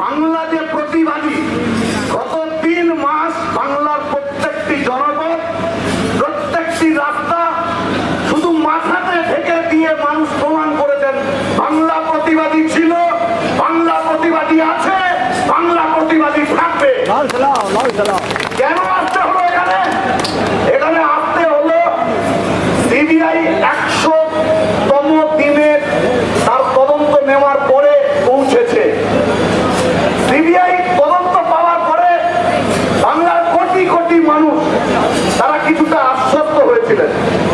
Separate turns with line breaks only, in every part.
বাংলা যে প্রতিবাদী। গত তিন মাস বাংলার প্রত্যেকটি জনপদ প্রত্যেকটি রাস্তা শুধু মাথাতে থেকে দিয়ে মানুষ প্রমাণ করেছেন বাংলা প্রতিবাদী ছিল বাংলা প্রতিবাদী আছে বাংলা প্রতিবাদী থাকবে। কেন আসতে হবে এখানে? Vielen Dank.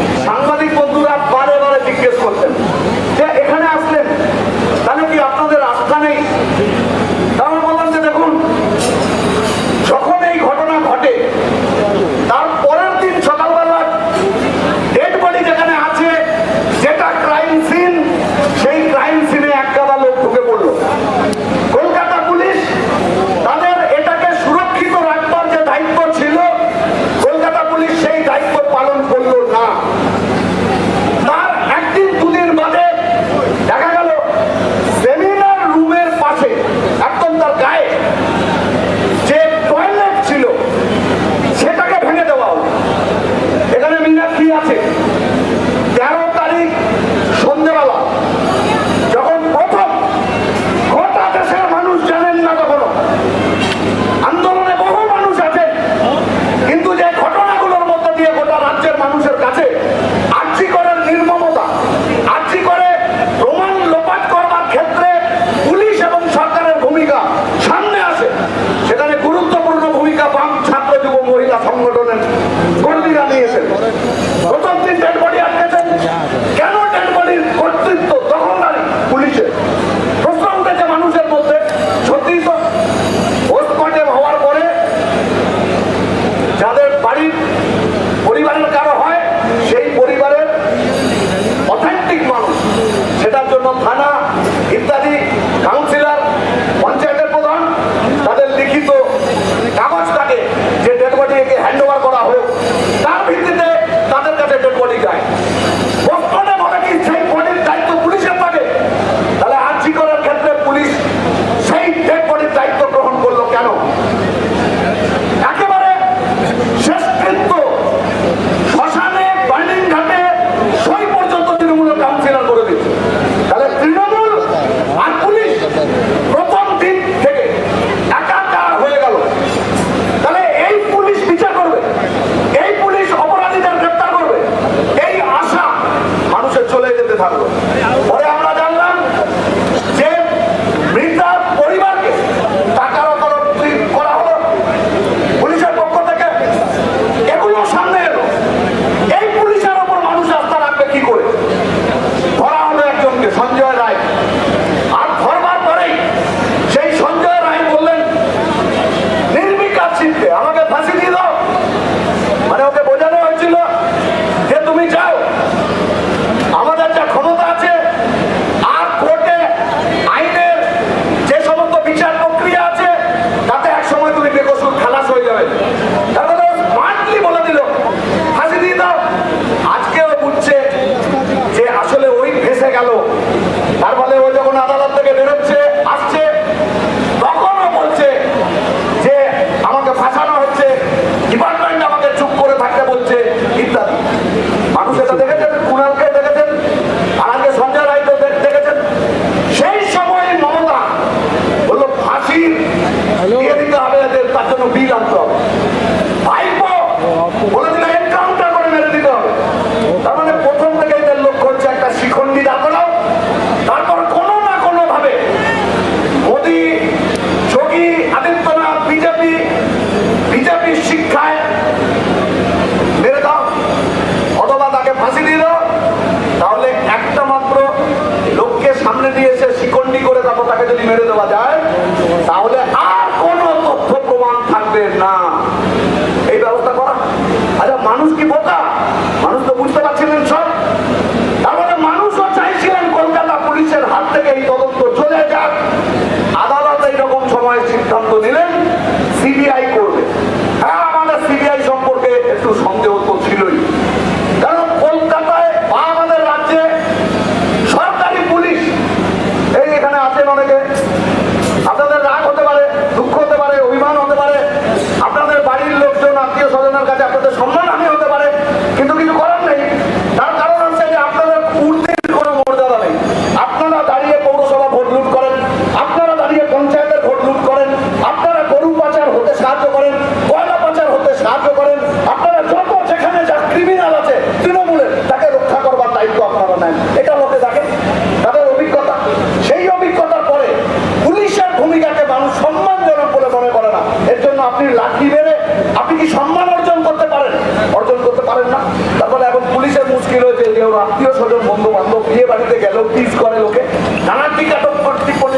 দিয়েছে শিকন্ডি করে তারপর তাকে যদি মেরে দেওয়া যায়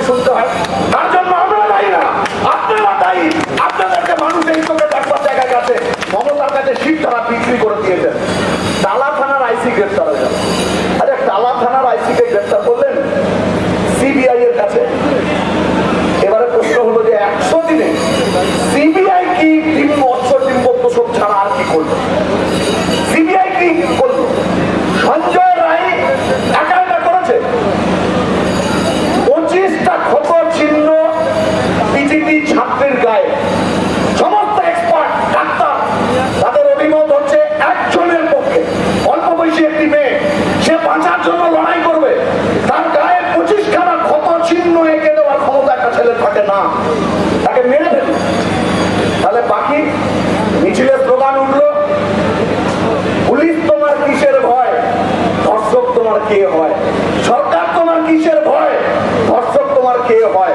শুনতে হয়। সরকার তোমার কিসের ভয়? ধর্ষক তোমার কে হয়?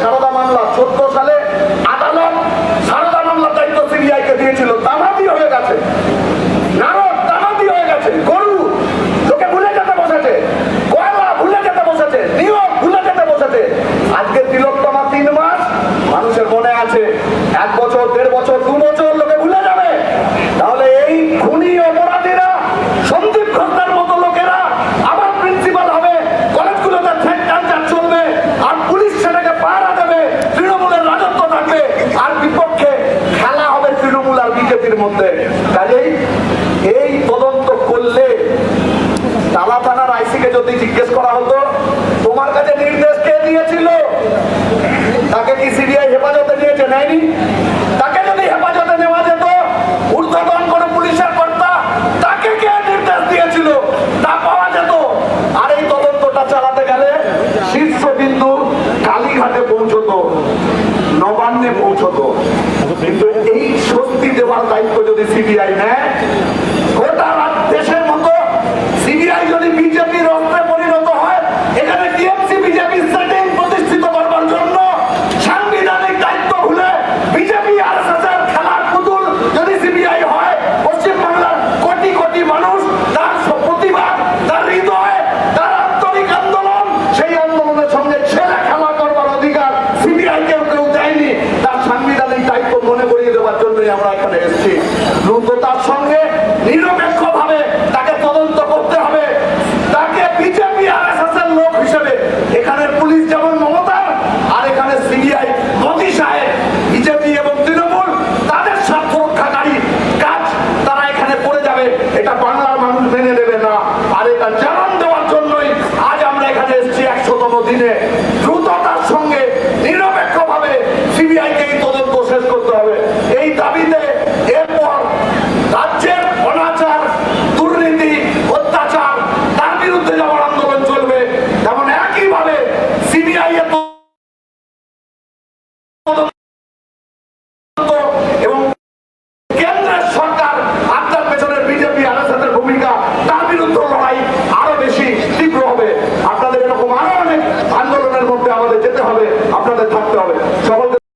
সারদা মামলা চোদ্দ সালে যদি জিজ্ঞেস করা হতো তোমার কাছে নির্দেশ কে দিয়েছিল? তাকে কি সিবিআই হেফাজতে নিয়েছে? নেয়নি। তাকে যদি হেফাজতে নেওয়া যেত উর্ধ্বতন কোন পুলিশের কর্তা তাকে কে নির্দেশ দিয়েছিল? তা পাওয়া যেত। আর এই তদন্তটা চালাতে গেলে শীর্ষবিন্দু কালীঘাটে পৌঁছত নবান্নে পৌঁছত। আচ্ছা, কিন্তু এই স্বস্তি দেওয়ার দায়িত্ব যদি সিবিআই নেয় लोगों